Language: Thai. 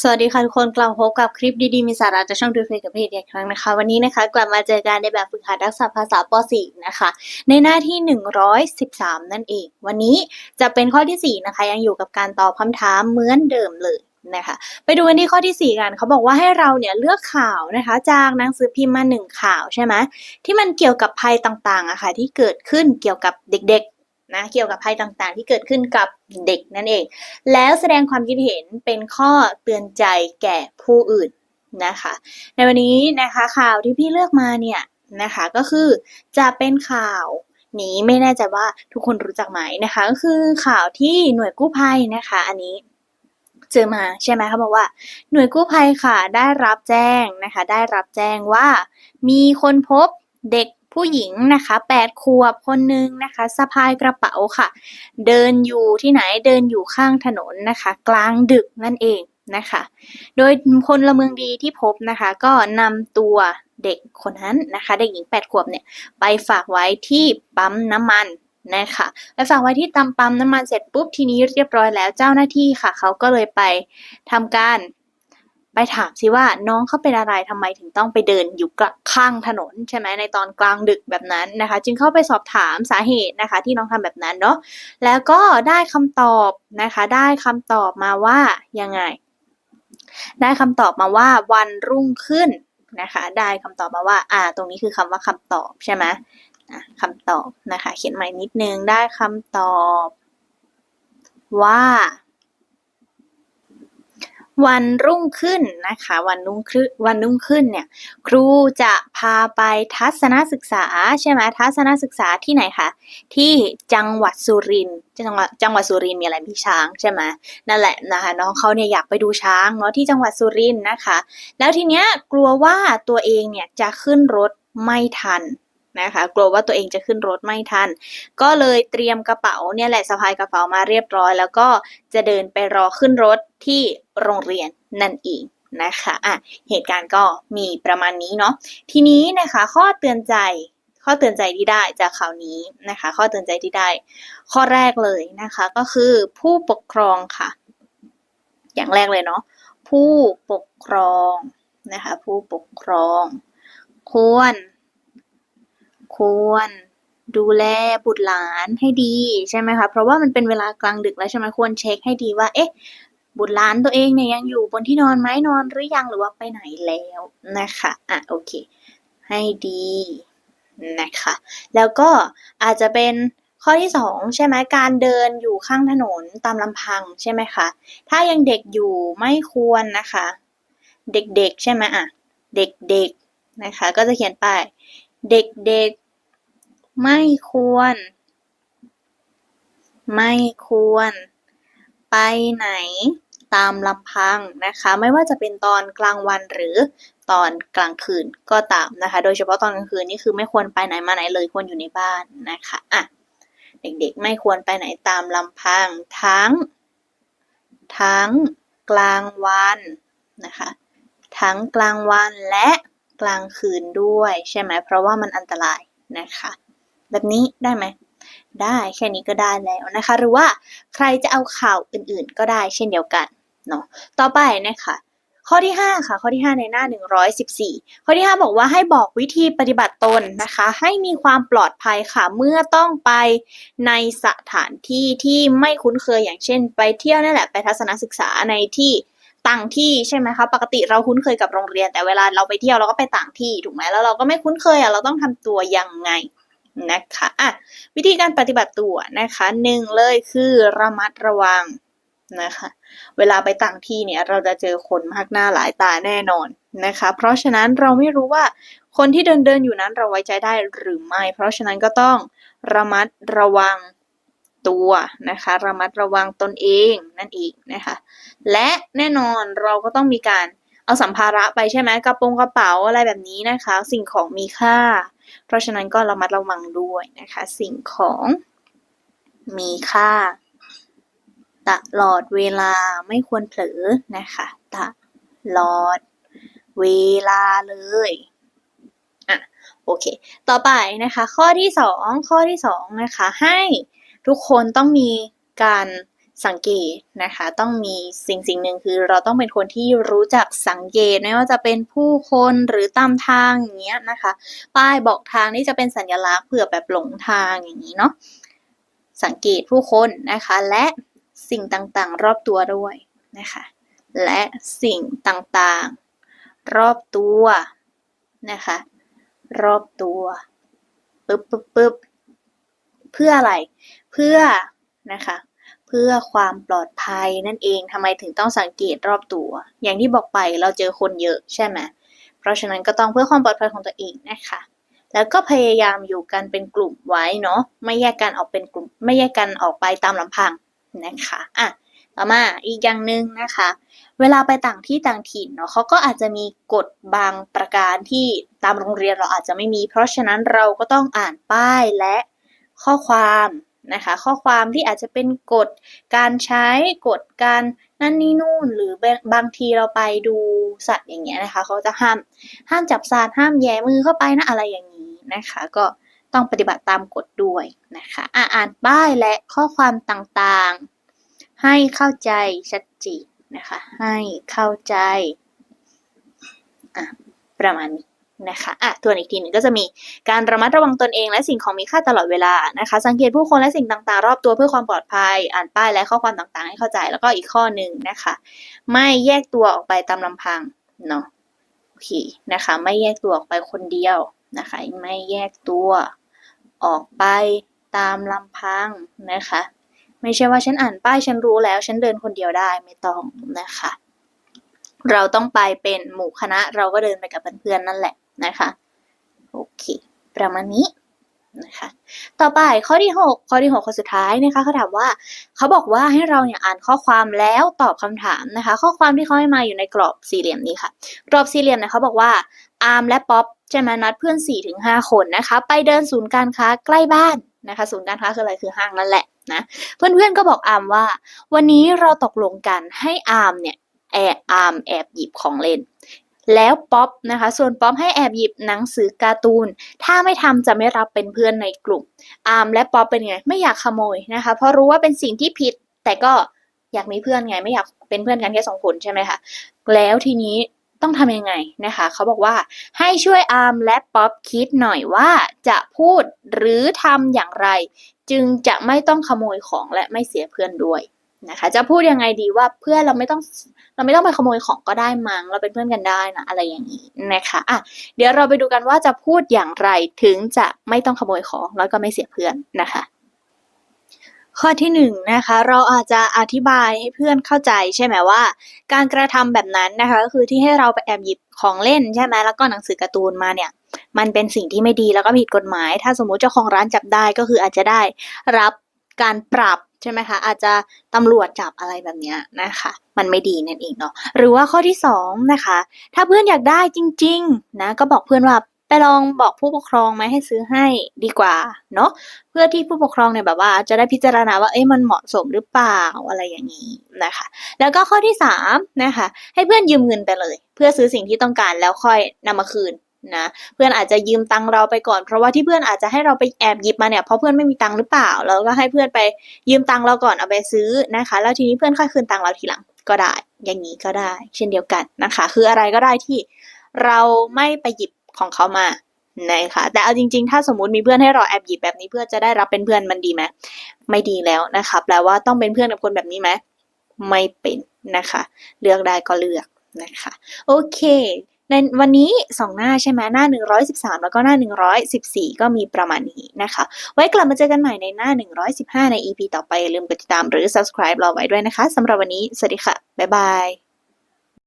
สวัสดีค่ะทุกคนกลับพบกับคลิปดีๆ มีสาระจากช่องดูเฟยกับเพจอีกครั้งนะคะ วันนี้นะคะ กลับมาเจอกันในแบบฝึกหัดทักษะภาษาป .4 นะคะ ในหน้าที่ 113 นั่นเอง วันนี้จะเป็นข้อที่ 4 นะคะ ยังอยู่กับการตอบคำถามเหมือนเดิมเลยนะคะไปดูกันที่ข้อที่ 4 กันเขาบอกว่าให้เราเนี่ยเลือกข่าวนะคะ จากหนังสือพิมพ์มาหนึ่งข่าวใช่ไหมที่มันเกี่ยวกับภัยต่างๆอะค่ะที่เกิดขึ้นเกี่ยวกับเด็ก นะเกี่ยวกับภัยต่างๆ ที่เกิดขึ้นกับเด็กนั่นเอง แล้วแสดงความคิดเห็นเป็นข้อเตือนใจแก่ผู้อื่นนะคะ ในวันนี้นะคะข่าวที่พี่เลือกมาเนี่ยนะคะก็คือจะเป็นข่าวนี้ไม่แน่ใจว่าทุกคนรู้จักไหมนะคะก็คือข่าวที่หน่วยกู้ภัยนะคะ อันนี้เจอมาใช่ไหมเขาบอกว่าหน่วยกู้ภัยค่ะได้รับแจ้งนะคะ ได้รับแจ้งว่ามีคนพบเด็ก ผู้หญิงนะคะแปดขวบคนหนึ่งนะคะสะพายกระเป๋าค่ะ เดินอยู่ที่ไหนเดินอยู่ข้างถนนนะคะ กลางดึกนั่นเองนะคะ โดยพลเมืองดีที่พบนะคะ ก็นำตัวเด็กคนนั้นนะคะเด็กหญิงแปดขวบเนี่ยไปฝากไว้ที่ปั๊มน้ำมันนะคะไปฝากไว้ที่ตำปั๊มน้ำมันเสร็จปุ๊บทีนี้เรียบร้อยแล้วเจ้าหน้าที่ค่ะ เขาก็เลยไปทำการ ไปถามสิว่าน้องเขาเป็นอะไรทำไมถึงต้องไปเดินอยู่กลางข้างถนนใช่ไหมในตอนกลางดึกแบบนั้นนะคะ จึงเข้าไปสอบถามสาเหตุนะคะ ที่น้องทำแบบนั้นเนาะแล้วก็ได้คำตอบนะคะ ได้คำตอบมาว่ายังไง ได้คำตอบมาว่าวันรุ่งขึ้นนะคะ ได้คำตอบมาว่า อ่า ตรงนี้คือคำว่าคำตอบใช่ไหมอะคำตอบนะคะ เขียนใหม่นิดนึงได้คำตอบว่า วันรุ่งขึ้นนะคะ วันรุ่งขึ้นวันรุ่งขึ้นเนี่ย ครูจะพาไปทัศนศึกษาใช่ไหมทัศนศึกษาที่ไหนคะที่จังหวัดสุรินทร์จังหวัดจังหวัดสุรินทร์มีอะไรมีช้างใช่ไหมนั่นแหละนะคะน้องเขาเนี่ยอยากไปดูช้างเนาะที่จังหวัดสุรินทร์นะคะ แล้วทีเนี้ยกลัวว่าตัวเองเนี่ยจะขึ้นรถไม่ทัน นะคะกลัวว่าตัวเองจะขึ้นรถไม่ทัน ก็เลยเตรียมกระเป๋าเนี่ยแหละสะพายกระเป๋ามาเรียบร้อย แล้วก็จะเดินไปรอขึ้นรถที่โรงเรียนนั่นเองนะคะอะเหตุการณ์ก็มีประมาณนี้เนาะทีนี้นะคะข้อเตือนใจข้อเตือนใจที่ได้จากข่าวนี้นะคะ ข้อเตือนใจที่ได้ ข้อแรกเลยนะคะก็คือผู้ปกครองค่ะ อย่างแรกเลยเนาะผู้ปกครองนะคะผู้ปกครอง ควร ควรดูแลบุตรหลานให้ดีใช่ไหมคะเพราะว่ามันเป็นเวลากลางดึกแล้วใช่ไหมควรเช็คให้ดีว่าเอ๊ะบุตรหลานตัวเองเนี่ยยังอยู่บนที่นอนไหมนอนหรือยังหรือว่าไปไหนแล้วนะคะอะโอเค ให้ดีนะคะแล้วก็อาจจะเป็นข้อที่สองใช่ไหมการเดินอยู่ข้างถนนตามลำพังใช่ไหมคะถ้ายังเด็กอยู่ไม่ควรนะคะ เด็กๆใช่ไหมอะเด็กๆนะคะก็จะเขียนไปเด็กๆ ไม่ควร ไม่ควร ไปไหนตามลำพังนะคะ ไม่ว่าจะเป็นตอนกลางวันหรือตอนกลางคืนก็ตามนะคะ โดยเฉพาะตอนกลางคืนนี่คือไม่ควรไปไหนมาไหนเลยควรอยู่ในบ้านนะคะอะเด็กๆ ไม่ควรไปไหนตามลำพังทั้ง ทั้งกลางวันนะคะ ทั้งกลางวันและกลางคืนด้วยใช่ไหมเพราะว่ามันอันตรายนะคะ แบบนี้ได้ไหมได้แค่นี้ก็ได้แล้วนะคะ หรือว่าใครจะเอาข่าวอื่นๆ ก็ได้เช่นเดียวกันเนาะต่อไปนะคะข้อที่ 5 ค่ะ ข้อที่ 5 ในหน้า 114 ข้อที่ 5 บอกว่าให้บอกวิธีปฏิบัติตนนะคะ ให้มีความปลอดภัยค่ะ เมื่อต้องไปในสถานที่ที่ไม่คุ้นเคยอย่างเช่น ไปเที่ยวนั่นแหละไปทัศนศึกษาในที่ต่างที่ใช่ไหมคะปกติเราคุ้นเคยกับโรงเรียน แต่เวลาเราไปเที่ยวเราก็ไปต่างที่ถูกไหมแล้วเราก็ไม่คุ้นเคยอะเราต้องทำตัวยังไง นะคะอะวิธีการปฏิบัติตัวนะคะหนึ่งเลยคือระมัดระวังนะคะเวลาไปต่างที่เนี่ยเราจะเจอคนมากหน้าหลายตาแน่นอนนะคะ เพราะฉะนั้นเราไม่รู้ว่าคนที่เดินเดินอยู่นั้นเราไว้ใจได้หรือไม่ เพราะฉะนั้นก็ต้องระมัดระวังตัวนะคะระมัดระวังตนเองนั่นเองนะคะและแน่นอนเราก็ต้องมีการเอาสัมภาระไปใช่ไหมกระโปรงกระเป๋าอะไรแบบนี้นะคะ สิ่งของมีค่า เพราะฉะนั้นก็ระมัดระวังด้วยนะคะ สิ่งของมีค่า ตลอดเวลาไม่ควรเผลอนะคะตลอดเวลาเลยอะโอเค ต่อไปนะคะ ข้อที่สองข้อที่สองนะคะให้ทุกคนต้องมีการ สังเกตนะคะ ต้องมีสิ่งสิ่งหนึ่งคือเราต้องเป็นคนที่รู้จักสังเกตไม่ว่าจะเป็นผู้คนหรือตามทางอย่างเงี้ยนะคะ ป้ายบอกทางนี่จะเป็นสัญลักษณ์เผื่อแบบหลงทางอย่างนี้เนาะสังเกตผู้คนนะคะ และสิ่งต่างๆ รอบตัวด้วยนะคะ และสิ่งต่างๆ รอบตัวนะคะ รอบตัวปึ๊บปึ๊บปึ๊บเพื่ออะไร เพื่อนะคะ พื่อความปลอดภัยนั่นเองทำไมถึงต้องสังเกตรอบตัว อย่างที่บอกไปเราเจอคนเยอะใช่ไหมเพราะฉะนั้นก็ต้องเพื่อความปลอดภัยของตัวเองนะคะ แล้วก็พยายามอยู่กันเป็นกลุ่มไว้เนาะไม่แยกกันออกเป็นกลุ่ม ไม่แยกกันออกไปตามลำพังนะคะอะต่อมาอีกอย่างหนึ่งนะคะ เวลาไปต่างที่ต่างถิ่นเนาะเขาก็อาจจะมีกฎบางประการที่ตามโรงเรียนเราอาจจะไม่มี เพราะฉะนั้นเราก็ต้องอ่านป้ายและข้อความ นะคะ ข้อความที่อาจจะเป็นกฎการใช้กฎการนั่นนี่นู่น หรือบางทีเราไปดูสัตว์อย่างเงี้ยนะคะ เขาจะห้ามห้ามจับสัตว์ห้ามแย่มือเข้าไปนะอะไรอย่างนี้นะคะ ก็ต้องปฏิบัติตามกฎด้วยนะคะอ่านป้ายและข้อความต่างๆ ให้เข้าใจชัดเจนนะคะ ให้เข้าใจประมาณนี้ นะคะอะตัวอีกทีหนึ่งก็จะมีการระมัดระวังตนเองและสิ่งของมีค่าตลอดเวลานะคะ สังเกตผู้คนและสิ่งต่างๆ รอบตัวเพื่อความปลอดภัย อ่านป้ายและข้อความต่างๆ ให้เข้าใจแล้วก็อีกข้อหนึ่งนะคะ ไม่แยกตัวออกไปตามลำพังเนาะโอเคนะคะ ไม่แยกตัวออกไปคนเดียวนะคะ ไม่แยกตัวออกไปตามลำพังนะคะ ไม่ใช่ว่าฉันอ่านป้ายฉันรู้แล้ว ฉันเดินคนเดียวได้ไม่ต้องนะคะ เราต้องไปเป็นหมู่คณะเราก็เดินไปกับเพื่อนๆนั่นแหละ นะคะ โอเค ประมาณนี้นะคะ ต่อไปข้อที่ 6 ข้อที่ 6 ข้อสุดท้ายนะคะเขาถามว่าเขาบอกว่าให้เราเนี่ยอ่านข้อความแล้วตอบคำถามนะคะ ข้อความที่เขาให้มาอยู่ในกรอบสี่เหลี่ยมนี้ค่ะ กรอบสี่เหลี่ยมเนี่ยเขาบอกว่าอาร์มและป๊อปใช่ไหมนัดเพื่อน4-5คนนะคะ ไปเดินศูนย์การค้าใกล้บ้านนะคะ ศูนย์การค้าคืออะไรคือห้างนั่นแหละนะเพื่อนๆก็บอกอาร์มว่า วันนี้เราตกลงกันให้อาร์มเนี่ยแอบอาร์มแอบหยิบของเล่น แล้วป๊อปนะคะ ส่วนป๊อปให้แอบหยิบหนังสือการ์ตูน ถ้าไม่ทำจะไม่รับเป็นเพื่อนในกลุ่ม อาร์มและป๊อปเป็นไง ไม่อยากขโมยนะคะ เพราะรู้ว่าเป็นสิ่งที่ผิด แต่ก็อยากมีเพื่อนไง ไม่อยากเป็นเพื่อนกันแค่สองคนใช่ไหมคะ แล้วทีนี้ต้องทำยังไงนะคะ เขาบอกว่าให้ช่วยอาร์มและป๊อปคิดหน่อยว่าจะพูดหรือทำอย่างไร จึงจะไม่ต้องขโมยของและไม่เสียเพื่อนด้วย นะคะ จะพูดยังไงดีว่าเพื่อนเราไม่ต้องเราไม่ต้องไปขโมยของก็ได้มั้งเราเป็นเพื่อนกันได้นะอะไรอย่างนี้นะคะอะเดี๋ยวเราไปดูกันว่าจะพูดอย่างไรถึงจะไม่ต้องขโมยของแล้วก็ไม่เสียเพื่อนนะคะ ข้อที่หนึ่งนะคะเราอาจจะอธิบายให้เพื่อนเข้าใจใช่ไหมว่า การกระทำแบบนั้นนะคะก็คือที่ให้เราไปแอบหยิบของเล่นใช่ไหมแล้วก็หนังสือการ์ตูนมาเนี่ยมันเป็นสิ่งที่ไม่ดีแล้วก็ผิดกฎหมาย ถ้าสมมุติเจ้าของร้านจับได้ก็คืออาจจะได้รับการปรับ ใช่ไหมคะอาจจะตำรวจจับอะไรแบบนี้นะคะ มันไม่ดีนั่นเองเนาะหรือว่าข้อที่สองนะคะ ถ้าเพื่อนอยากได้จริง ๆ นะ ก็บอกเพื่อนว่าไปลองบอกผู้ปกครองไหมให้ซื้อให้ดีกว่าเนาะเพื่อที่ผู้ปกครองเนี่ยแบบว่า จะได้พิจารณาว่าเอ้ยมันเหมาะสมหรือเปล่าอะไรอย่างนี้นะคะ แล้วก็ข้อที่สามนะคะ ให้เพื่อนยืมเงินไปเลย เพื่อซื้อสิ่งที่ต้องการแล้วค่อยนำมาคืน นะเพื่อนอาจจะยืมตังเราไปก่อน เพราะว่าที่เพื่อนอาจจะให้เราไปแอบหยิบมาเนี่ยเพราะเพื่อนไม่มีตังหรือเปล่า แล้วก็ให้เพื่อนไปยืมตังเราก่อนเอาไปซื้อนะคะ แล้วทีนี้เพื่อนค่อยคืนตังเราทีหลังก็ได้ อย่างนี้ก็ได้ เช่นเดียวกันนะคะ คืออะไรก็ได้ที่เราไม่ไปหยิบของเขามานะคะแต่เอาจริงๆ ถ้าสมมติมีเพื่อนให้เราแอบหยิบแบบนี้เพื่อจะได้รับเป็นเพื่อนมันดีไหมไม่ดีแล้วนะคะแปลว่าต้องเป็นเพื่อนกับคนแบบนี้ไหมไม่เป็นนะคะ เลือกได้ก็เลือกนะคะ โอเค ในวันนี้ 2 หน้าใช่ไหมหน้า 113 แล้วก็หน้า 114 ก็มีประมาณนี้นะคะ ไว้กลับมาเจอกันใหม่ในหน้า 115 ใน EP ต่อไปอย่าลืมกดติดตามหรือ subscribe เราไว้ด้วยนะคะสำหรับวันนี้ สวัสดีค่ะ บ๊ายบาย